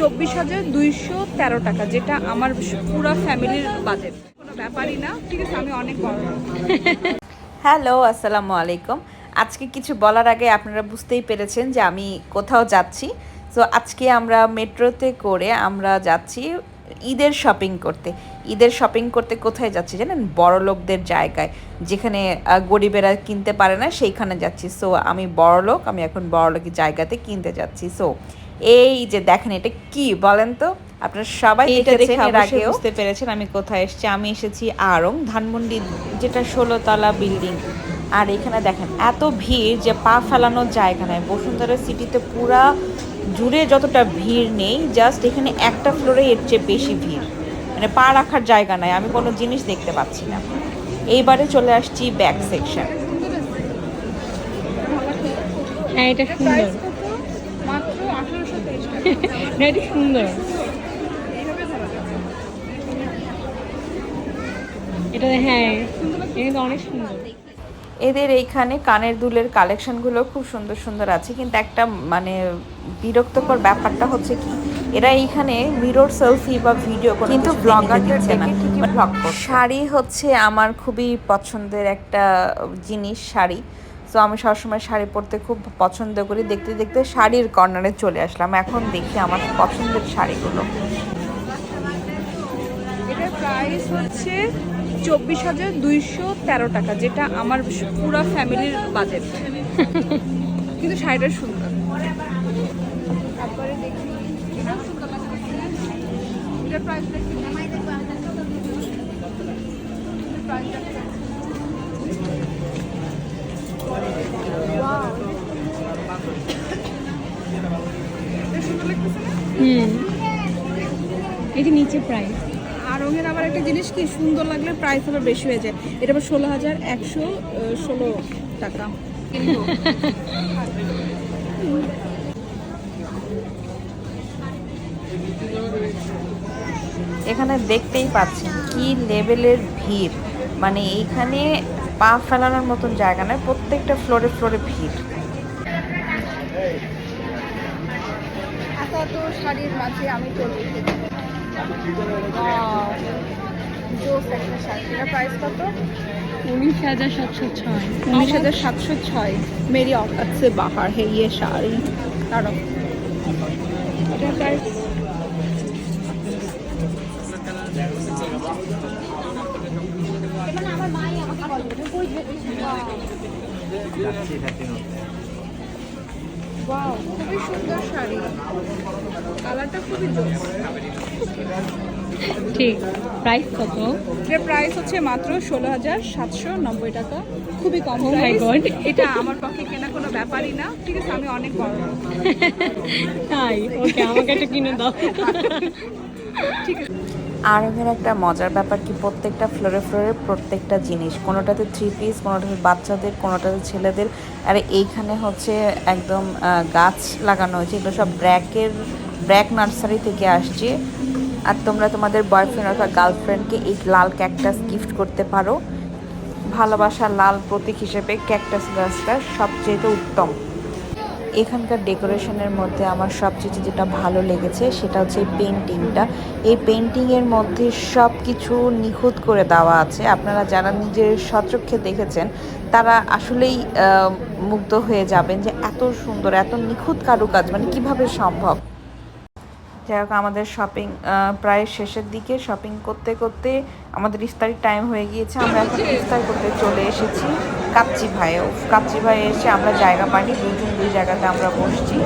চব্বিশ হাজার দুইশো তেরো টাকা, যেটা আমার পুরো ফ্যামিলির বাজেট। কোনো ব্যাপারই না, ঠিক আছে, আমি অনেক বড়। হ্যালো, আসসালামু আলাইকুম। আজকে কিছু বলার আগে আপনারা বুঝতেই পেরেছেন যে আমি কোথাও যাচ্ছি। তো আজকে আমরা মেট্রোতে করে আমরা যাচ্ছি ঈদের শপিং করতে। ঈদের শপিং করতে কোথায় যাচ্ছি জানেন? বড় লোকদের জায়গায়, যেখানে গরিবেরা কিনতে পারে না, সেইখানে যাচ্ছি। সো আমি বড় লোক, আমি এখন বড় লোকের জায়গাতে কিনতে যাচ্ছি। সো এই যে দেখেন এটা কি বলেন তো? আপনারা সবাই এটা দেখে এর বুঝতে পেরেছেন আমি কোথায় এসেছি। আমি এসেছি আড়ং ধানমন্ডি যেটা ষোলোতলা বিল্ডিং। আর এখানে দেখেন এত ভিড় যে পা ফেলানোর জায়গা নাই। বসুন্ধরা সিটিতে পুরা জুড়ে যতটা ভিড় নেই জাস্ট এখানে একটা ফ্লোরে এর চেয়ে বেশি ভিড়। মানে পা রাখার জায়গা নাই আমি কোনো জিনিস দেখতে পাচ্ছি না। এইবারে চলে আসছি ব্যাক সেকশন হ্যাঁ এটা সুন্দর প্রাইস কত মাত্র আঠারোশো তেইশ টাকা না এটা সুন্দর এটা হ্যাঁ এটা অনেক সুন্দর এদের এইখানে কানের দুলের কালেকশনগুলো খুব সুন্দর সুন্দর আছে কিন্তু একটা মানে বিরক্তকর ব্যাপারটা হচ্ছে কি এরা এইখানে মিরর সেলফি বা ভিডিও কিন্তু ব্লগারদের দিচ্ছে শাড়ি হচ্ছে আমার খুবই পছন্দের একটা জিনিস শাড়ি। তো আমি সবসময় শাড়ি পরতে খুব পছন্দ করি। দেখতে দেখতে শাড়ির কর্নারে চলে আসলাম। এখন দেখি আমার পছন্দের শাড়িগুলো। প্রাইস হচ্ছে চব্বিশ হাজার দুইশো তেরো টাকা, যেটা আমার পুরো ফ্যামিলির বাজেট। কিন্তু শাড়িটা সুন্দর। তারপরে দেখি প্রাইস দেখি। সুন্দর হুম। যে নিচে প্রাইস আর রঙের আবার একটা জিনিস কি সুন্দর লাগলে প্রাইস আবার বেশি হয়ে যায়। এটা আবার ষোলো হাজার একশো ষোলো টাকা। এখানে দেখতেই পাচ্ছেন কি লেভেলের ভিড়। মানে এইখানে পা ফেলানোর মতন জায়গা নয় প্রত্যেকটা ফ্লোরে ফ্লোরে ভিড়। কত শাড়ির মাঝে আমি চলে এসেছি। কত? উনিশ হাজার সাতশো ছয়। উনিশ হাজার সাতশো ছয়। মেরি অকাত বাহার হে ইয়ে শাড়ি। দাঁড়ো এটার আমার মাই আমাকে বলবে ওয়াও খুবই সুন্দর শাড়ি। কালারটা খুবই জোস। ঠিক প্রাইস কত? এটার প্রাইস হচ্ছে মাত্র ষোলো হাজার সাতশো নব্বই টাকা। খুবই কম Oh my প্রাইস এটা আমার পক্ষে কেনা কোনো ব্যাপারই না। ঠিক আছে আমি অনেক বড়। তাই? ওকে আমাকে একটা কিনে দাও। আরবের একটা মজার ব্যাপার কি, প্রত্যেকটা ফ্লোরে ফ্লোরে প্রত্যেকটা জিনিস, কোনোটাতে থ্রি পিস কোনোটাতে বাচ্চাদের, কোনোটাতে ছেলেদের, আর এইখানে হচ্ছে একদম গাছ লাগানো হয়েছে, এগুলো সব ব্র্যাকের, ব্র্যাক নার্সারি থেকে আসছে। আর তোমরা তোমাদের বয়ফ্রেন্ড অথবা গার্লফ্রেন্ডকে এই লাল ক্যাকটাস গিফট করতে পারো। ভালোবাসার লাল প্রতীক হিসেবে ক্যাকটাস গাছটা সবচেয়ে উত্তম। এখানকার ডেকোরেশনের মধ্যে আমার সবচেয়ে যেটা ভালো লেগেছে সেটা হচ্ছে পেন্টিংটা এই পেন্টিংয়ের মধ্যে সব কিছু নিখুঁত করে দেওয়া আছে। আপনারা যারা নিজের সচক্ষে দেখেছেন, তারা আসলেই মুগ্ধ হয়ে যাবেন যে এত সুন্দর, এত নিখুঁত কারুকাজ মানে কীভাবে সম্ভব? যাই হোক, আমাদের শপিং প্রায় শেষের দিকে। শপিং করতে করতে আমাদের ইফতারির টাইম হয়ে গিয়েছে। আমরা ইফতার করতে চলে এসেছি। কাচ্চি ভাইয়ে কাপচি ভাই এসে আমরা জায়গা পাইনি দুজন দুই জায়গাতে আমরা বসছি।